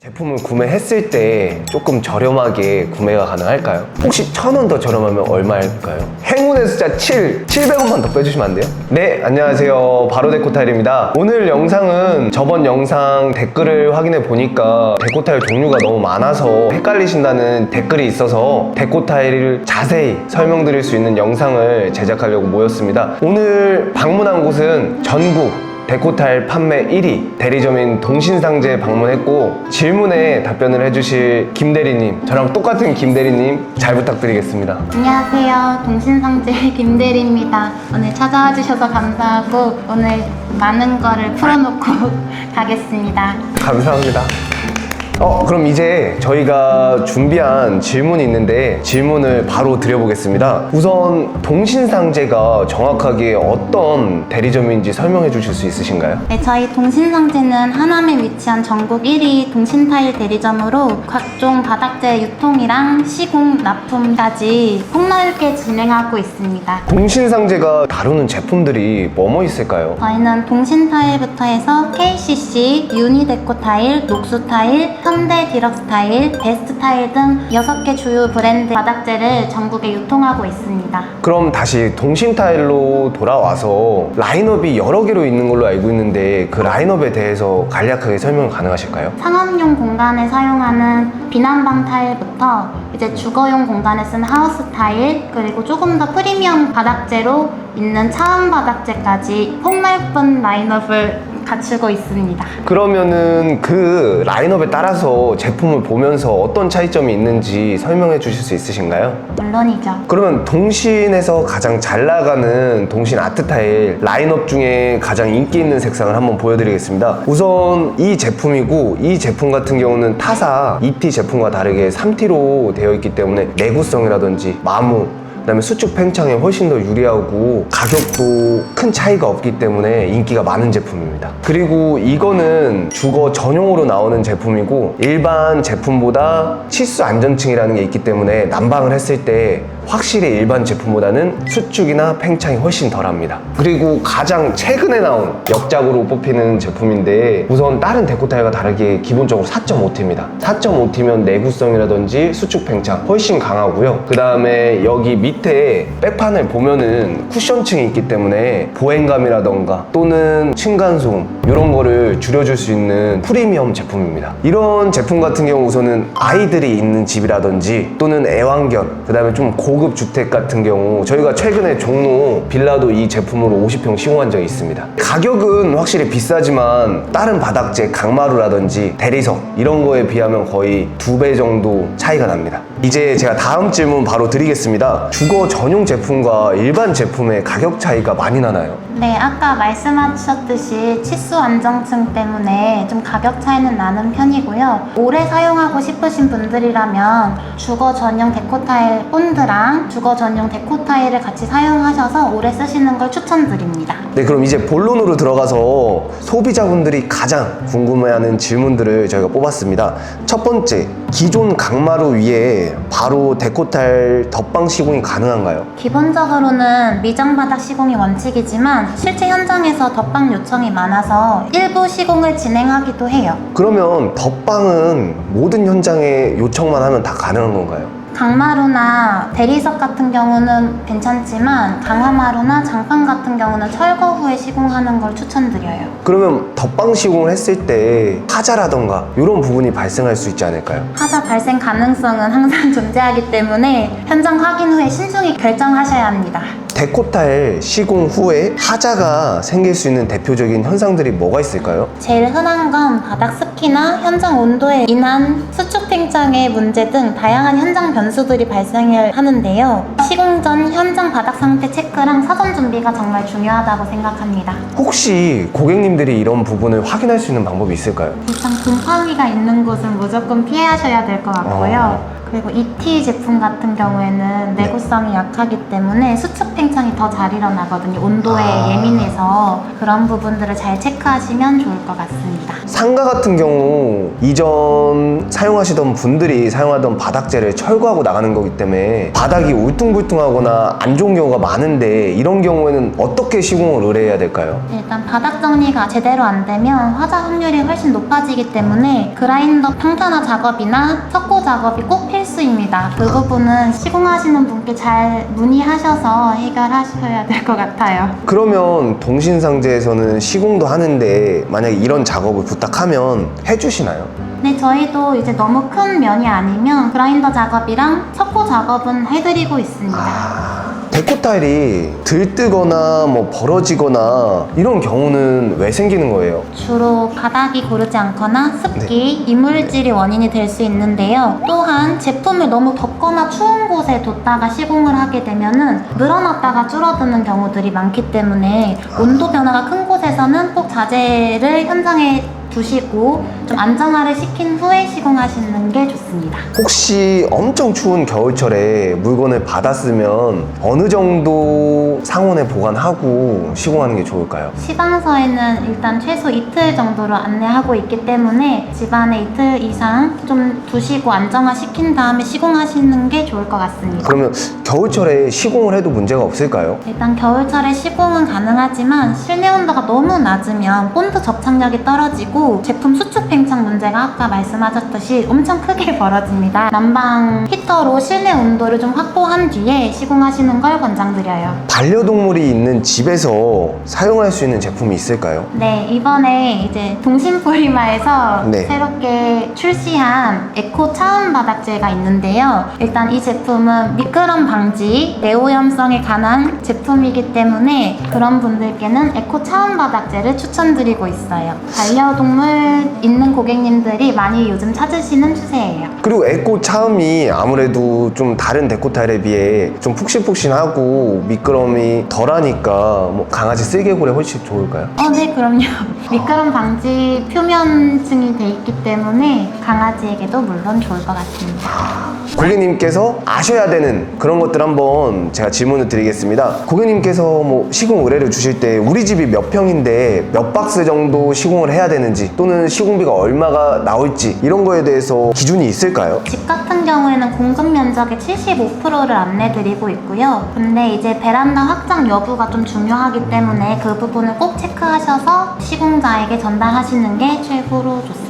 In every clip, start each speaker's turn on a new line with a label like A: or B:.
A: 제품을 구매했을 때 조금 저렴하게 구매가 가능할까요? 혹시 천 원 더 저렴하면 얼마일까요? 행운의 숫자 7, 700원만 더 빼주시면 안 돼요? 네, 안녕하세요. 바로데코타일입니다. 오늘 영상은 저번 영상 댓글을 확인해 보니까 데코타일 종류가 너무 많아서 헷갈리신다는 댓글이 있어서 데코타일을 자세히 설명드릴 수 있는 영상을 제작하려고 모였습니다. 오늘 방문한 곳은 전국 데코타일 판매 1위 대리점인 동신상제에 방문했고 질문에 답변을 해주실 김대리님 저랑 똑같은 김대리님 잘 부탁드리겠습니다
B: 안녕하세요. 동신상제 김대리입니다. 오늘 찾아와 주셔서 감사하고 오늘 많은 거를 풀어놓고 가겠습니다.
A: 감사합니다 어 그럼 이제 저희가 준비한 질문이 있는데 질문을 바로 드려보겠습니다 우선 동신상제가 정확하게 어떤 대리점인지 설명해 주실 수 있으신가요?
B: 네, 저희 동신상제는 하남에 위치한 전국 1위 동신타일 대리점으로 각종 바닥재 유통이랑 시공, 납품까지 폭넓게 진행하고 있습니다.
A: 동신상제가 다루는 제품들이 뭐뭐 있을까요?
B: 저희는 동신타일부터 해서 KCC, 유니데코 타일, 녹수 타일, 현대 디럭스타일, 베스트타일 등 6개 주요 브랜드 바닥재를 전국에 유통하고 있습니다.
A: 그럼 다시 동신타일로 돌아와서 라인업이 여러 개로 있는 걸로 알고 있는데 그 라인업에 대해서 간략하게 설명 가능하실까요?
B: 상업용 공간에 사용하는 비난방 타일부터 이제 주거용 공간에 쓰는 하우스 타일 그리고 조금 더 프리미엄 바닥재로 있는 차원 바닥재까지 폭넓은 라인업을 갖추고 있습니다.
A: 그러면은 그 라인업에 따라서 제품을 보면서 어떤 차이점이 있는지 설명해 주실 수 있으신가요?
B: 물론이죠.
A: 그러면 동신에서 가장 잘 나가는 동신 아트 타일 라인업 중에 가장 인기 있는 색상을 한번 보여드리겠습니다. 우선 이 제품이고 이 제품 같은 경우는 타사 2T 제품과 다르게 3T로 되어 있기 때문에 내구성이라든지 마무 그다음에 수축 팽창에 훨씬 더 유리하고 가격도 큰 차이가 없기 때문에 인기가 많은 제품입니다. 그리고 이거는 주거 전용으로 나오는 제품이고 일반 제품보다 치수 안전층이라는 게 있기 때문에 난방을 했을 때 확실히 일반 제품보다는 수축이나 팽창이 훨씬 덜합니다. 그리고 가장 최근에 나온 역작으로 뽑히는 제품인데 우선 다른 데코타일과 다르게 기본적으로 4.5T입니다. 4.5T면 내구성이라든지 수축 팽창 훨씬 강하고요. 그 다음에 여기 밑에 백판을 보면은 쿠션층이 있기 때문에 보행감이라던가 또는 층간소음 이런 거를 줄여줄 수 있는 프리미엄 제품입니다. 이런 제품 같은 경우 우선은 아이들이 있는 집이라든지 또는 애완견 그 다음에 좀 고급 주택 같은 경우 저희가 최근에 종로 빌라도 이 제품으로 50평 시공한 적이 있습니다. 가격은 확실히 비싸지만 다른 바닥재 강마루라든지 대리석 이런 거에 비하면 거의 두 배 정도 차이가 납니다. 이제 제가 다음 질문 바로 드리겠습니다. 주거 전용 제품과 일반 제품의 가격 차이가 많이 나나요?
B: 네, 아까 말씀하셨듯이 치수 안정층 때문에 좀 가격 차이는 나는 편이고요. 오래 사용하고 싶으신 분들이라면 주거 전용 데코타일 본드랑 주거 전용 데코타일을 같이 사용하셔서 오래 쓰시는 걸 추천드립니다.
A: 네, 그럼 이제 본론으로 들어가서 소비자분들이 가장 궁금해하는 질문들을 저희가 뽑았습니다. 첫 번째, 기존 강마루 위에 바로 데코탈 덧방 시공이 가능한가요?
B: 기본적으로는 미장 바닥 시공이 원칙이지만 실제 현장에서 덧방 요청이 많아서 일부 시공을 진행하기도 해요.
A: 그러면 덧방은 모든 현장에 요청만 하면 다 가능한 건가요?
B: 강마루나 대리석 같은 경우는 괜찮지만 강화마루나 장판 같은 경우는 철거 후에 시공하는 걸 추천드려요.
A: 그러면 덧방 시공을 했을 때 하자라던가 이런 부분이 발생할 수 있지 않을까요?
B: 하자 발생 가능성은 항상 존재하기 때문에 현장 확인 후에 신중히 결정하셔야 합니다.
A: 데코타일 시공 후에 하자가 생길 수 있는 대표적인 현상들이 뭐가 있을까요?
B: 제일 흔한 건 바닥 습기나 현장 온도에 인한 수축 팽창의 문제 등 다양한 현장 변수들이 발생을 하는데요. 시공 전 현장 바닥 상태 체크랑 사전 준비가 정말 중요하다고 생각합니다.
A: 혹시 고객님들이 이런 부분을 확인할 수 있는 방법이 있을까요?
B: 일단 곰팡이가 있는 곳은 무조건 피하셔야 될 것 같고요.
A: 어.
B: 그리고 ET 제품 같은 경우에는 내구성이 약하기 때문에 수축 팽창이 더 잘 일어나거든요. 온도에
A: 아.
B: 예민해서 그런 부분들을 잘 체크하시면 좋을 것 같습니다.
A: 상가 같은 경우 이전 사용하시던 분들이 사용하던 바닥재를 철거하고 나가는 거기 때문에 바닥이 울퉁불퉁하거나 안 좋은 경우가 많은데 이런 경우에는 어떻게 시공을 의뢰해야 될까요?
B: 일단 바닥 정리가 제대로 안 되면 화자 확률이 훨씬 높아지기 때문에 그라인더 평탄화 작업이나 석고 작업이 꼭 필 수입니다. 그 부분은 시공하시는 분께 잘 문의하셔서 해결하셔야 될 것 같아요.
A: 그러면 동신상제에서는 시공도 하는데 만약에 이런 작업을 부탁하면 해주시나요?
B: 네, 저희도 이제 너무 큰 면이 아니면 그라인더 작업이랑 석고 작업은 해드리고 있습니다.
A: 데코 타일이 들뜨거나 뭐 벌어지거나 이런 경우는 왜 생기는 거예요?
B: 주로 바닥이 고르지 않거나 습기, 이물질이 원인이 될 수 있는데요. 또한 제품을 너무 덥거나 추운 곳에 뒀다가 시공을 하게 되면은 늘어났다가 줄어드는 경우들이 많기 때문에 온도 변화가 큰 곳에서는 꼭 자재를 현장에 두시고 좀 안정화를 시킨 후에 시공하시는 게 좋습니다.
A: 혹시 엄청 추운 겨울철에 물건을 받았으면 어느 정도 상온에 보관하고 시공하는 게 좋을까요?
B: 시방서에는 일단 최소 이틀 정도로 안내하고 있기 때문에 집안에 이틀 이상 좀 두시고 안정화 시킨 다음에 시공하시는 게 좋을 것 같습니다.
A: 그러면 겨울철에 시공을 해도 문제가 없을까요?
B: 일단 겨울철에 시공은 가능하지만 실내 온도가 너무 낮으면 본드 접착력이 떨어지고 제품 수축 팽창 문제가 아까 말씀하셨듯이 엄청 크게 벌어집니다. 난방 히터로 실내 온도를 좀 확보한 뒤에 시공하시는 걸 권장드려요.
A: 반려동물이 있는 집에서 사용할 수 있는 제품이 있을까요?
B: 네, 이번에 이제 동심포리마에서
A: 네.
B: 새롭게 출시한 에코 차음 바닥재가 있는데요. 일단 이 제품은 미끄럼 방지, 내오염성에 관한 제품이기 때문에 그런 분들께는 에코 차음 바닥재를 추천드리고 있어요. 반려동 물 있는 고객님들이 많이 요즘 찾으시는 추세예요.
A: 그리고 에코 차음이 아무래도 좀 다른 데코 타일에 비해 좀 푹신푹신하고 미끄럼이 덜하니까 뭐 강아지 쓸개골에 훨씬 좋을까요?
B: 어, 네, 그럼요. 미끄럼 방지 표면층이 돼 있기 때문에 강아지에게도 물론 좋을 것 같습니다.
A: 고객님께서 아셔야 되는 그런 것들 한번 제가 질문을 드리겠습니다. 고객님께서 뭐 시공 의뢰를 주실 때 우리 집이 몇 평인데 몇 박스 정도 시공을 해야 되는지 또는 시공비가 얼마가 나올지 이런 거에 대해서 기준이 있을까요?
B: 집 같은 경우에는 공급 면적의 75%를 안내드리고 있고요. 근데 이제 베란다 확장 여부가 좀 중요하기 때문에 그 부분을 꼭 체크하셔서 시공자에게 전달하시는 게 최고로 좋습니다.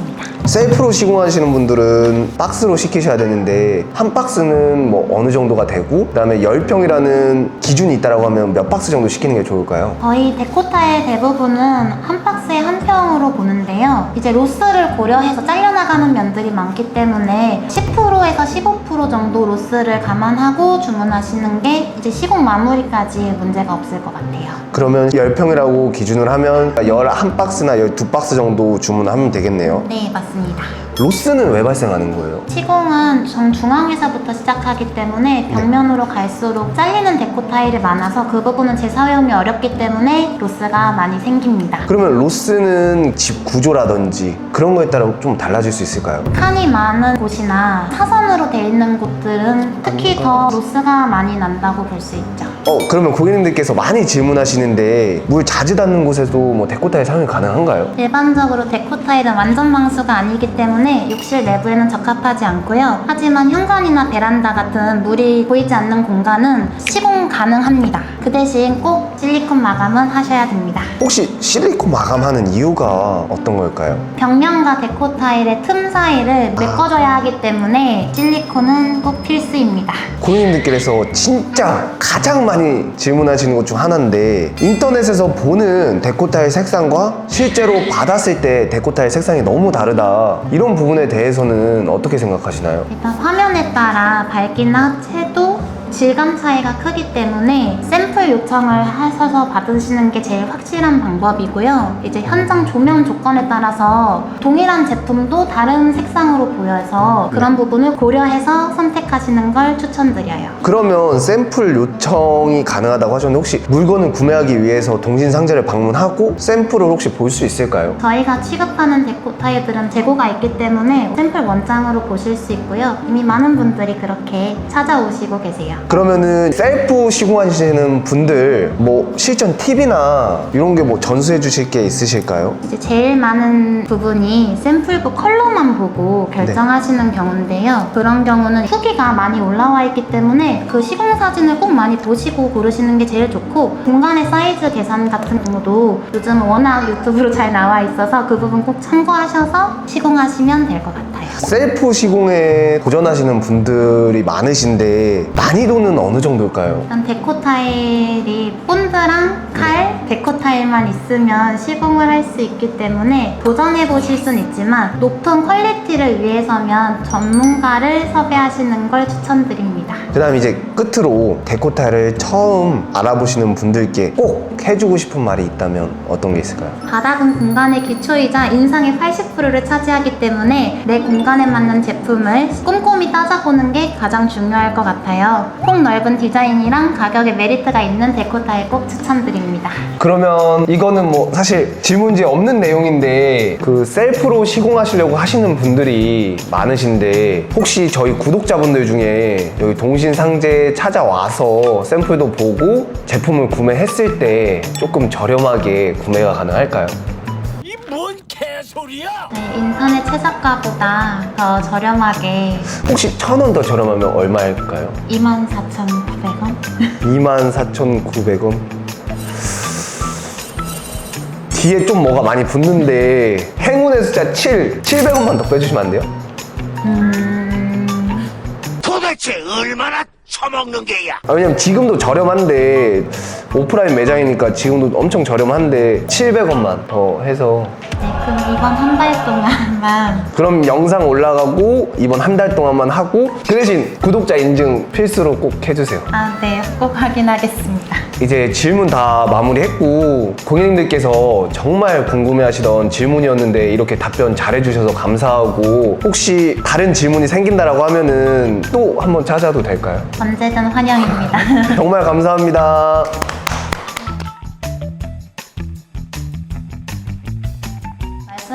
A: 셀프로 시공하시는 분들은 박스로 시키셔야 되는데 한 박스는 뭐 어느 정도가 되고 그다음에 10평이라는 기준이 있다라고 하면 몇 박스 정도 시키는 게 좋을까요?
B: 저희 데코타의 대부분은 한 박스에 한 평으로 보는데요. 이제 로스를 고려해서 잘려나가는 면들이 많기 때문에 10%에서 15% 정도 로스를 감안하고 주문하시는 게 이제 시공 마무리까지 문제가 없을 것 같아요.
A: 그러면 10평이라고 기준을 하면 11박스나 12박스 정도 주문하면 되겠네요.
B: 네, 맞습니다. 你打。
A: 로스는 왜 발생하는 거예요?
B: 시공은 정중앙에서부터 시작하기 때문에 벽면으로 갈수록 잘리는 데코 타일이 많아서 그 부분은 재사용이 어렵기 때문에 로스가 많이 생깁니다.
A: 그러면 로스는 집 구조라든지 그런 거에 따라 좀 달라질 수 있을까요?
B: 칸이 많은 곳이나 사선으로 돼 있는 곳들은 특히 더 로스가 많이 난다고 볼 수 있죠.
A: 어 그러면 고객님들께서 많이 질문하시는데 물 자주 닿는 곳에도 뭐 데코 타일 사용이 가능한가요?
B: 일반적으로 데코 타일은 완전 방수가 아니기 때문에 욕실 내부에는 적합하지 않고요. 하지만 현관이나 베란다 같은 물이 보이지 않는 공간은 시공 가능합니다. 그 대신 꼭 실리콘 마감은 하셔야 됩니다.
A: 혹시 실리콘 마감하는 이유가 어떤 걸까요?
B: 벽면과 데코 타일의 틈 사이를 메꿔줘야 하기 때문에 실리콘은 꼭 필수입니다.
A: 고객님들께서 진짜 가장 많이 질문하시는 것 중 하나인데 인터넷에서 보는 데코 타일 색상과 실제로 받았을 때 데코 타일 색상이 너무 다르다 이런 부분에 대해서는 어떻게 생각하시나요?
B: 일단 화면에 따라 밝기나 채도, 질감 차이가 크기 때문에 샘플 요청을 하셔서 받으시는 게 제일 확실한 방법이고요. 이제 현장 조명 조건에 따라서 동일한 제품도 다른 색상으로 보여서 그런 부분을 고려해서 선택하시는 걸 추천드려요.
A: 그러면 샘플 요청이 가능하다고 하셨는데 혹시 물건을 구매하기 위해서 동신 상자를 방문하고 샘플을 혹시 볼 수 있을까요?
B: 저희가 취급하는 데코 타일들은 재고가 있기 때문에 샘플 원장으로 보실 수 있고요. 이미 많은 분들이 그렇게 찾아오시고 계세요.
A: 그러면은 셀프 시공하시는 분들 뭐 실전 팁이나 이런 게 뭐 전수해 주실 게 있으실까요?
B: 이제 제일 많은 부분이 샘플부 컬러만 보고 결정하시는 경우인데요. 그런 경우는 후기가 많이 올라와 있기 때문에 그 시공 사진을 꼭 많이 보시고 고르시는 게 제일 좋고 공간의 사이즈 계산 같은 경우도 요즘 워낙 유튜브로 잘 나와 있어서 그 부분 꼭 참고하셔서 시공하시면 될 것 같아요.
A: 셀프 시공에 도전하시는 분들이 많으신데 난이도는 어느 정도일까요?
B: 일단 데코 타일이 본드랑 칼, 데코 타일만 있으면 시공을 할 수 있기 때문에 도전해 보실 순 있지만 높은 퀄리티를 위해서면 전문가를 섭외하시는 걸 추천드립니다.
A: 그 다음 이제 끝으로 데코타를 처음 알아보시는 분들께 꼭 해주고 싶은 말이 있다면 어떤 게 있을까요?
B: 바닥은 공간의 기초이자 인상의 80%를 차지하기 때문에 내 공간에 맞는 제품을 꼼꼼히 따져보는 게 가장 중요할 것 같아요. 폭 넓은 디자인이랑 가격에 메리트가 있는 데코 타일 꼭 추천드립니다.
A: 그러면 이거는 뭐 사실 질문지에 없는 내용인데 그 셀프로 시공하시려고 하시는 분들이 많으신데 혹시 저희 구독자분들 중에 여기 동신 상제 찾아와서 샘플도 보고 제품을 구매했을 때 조금 저렴하게 구매가 가능할까요?
C: 이뭔 개소리야!
B: 네, 인터넷 최저가보다 더 저렴하게
A: 혹시 천 원 더 저렴하면 얼마일까요?
B: 24,900원?
A: 24,900원? 뒤에 좀 뭐가 많이 붙는데 행운의 숫자 7, 700원만 더 빼주시면 안 돼요?
C: 도 대체 얼마나 처먹는 게야?
A: 아, 왜냐면 지금도 저렴한데 오프라인 매장이니까 지금도 엄청 저렴한데 700원만 더 해서
B: 네, 그럼 이번 한 달 동안만
A: 그럼 영상 올라가고 이번 한 달 동안만 하고 그 대신 구독자 인증 필수로 꼭 해주세요
B: 아, 네, 꼭 확인하겠습니다.
A: 이제 질문 다 마무리했고 고객님들께서 정말 궁금해하시던 질문이었는데 이렇게 답변 잘해주셔서 감사하고 혹시 다른 질문이 생긴다라고 하면은 또 한번 찾아도 될까요?
B: 언제든 환영입니다.
A: 정말 감사합니다.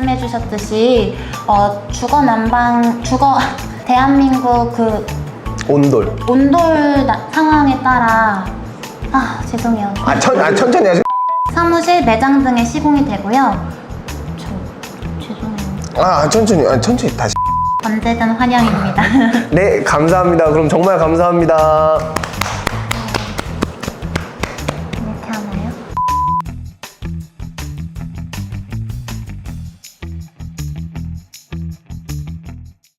B: 말씀해 주셨듯이 어, 주거 난방, 주거 대한민국 그
A: 온돌.
B: 온돌 나- 상황에 따라 아, 죄송해요.
A: 아, 천, 아 천천히 하세요.
B: 사무실, 매장 등에 시공이 되고요. 저 죄송해요.
A: 아 천천히, 아, 천천히 다시.
B: 언제든 환영입니다.
A: 네, 감사합니다. 그럼 정말 감사합니다.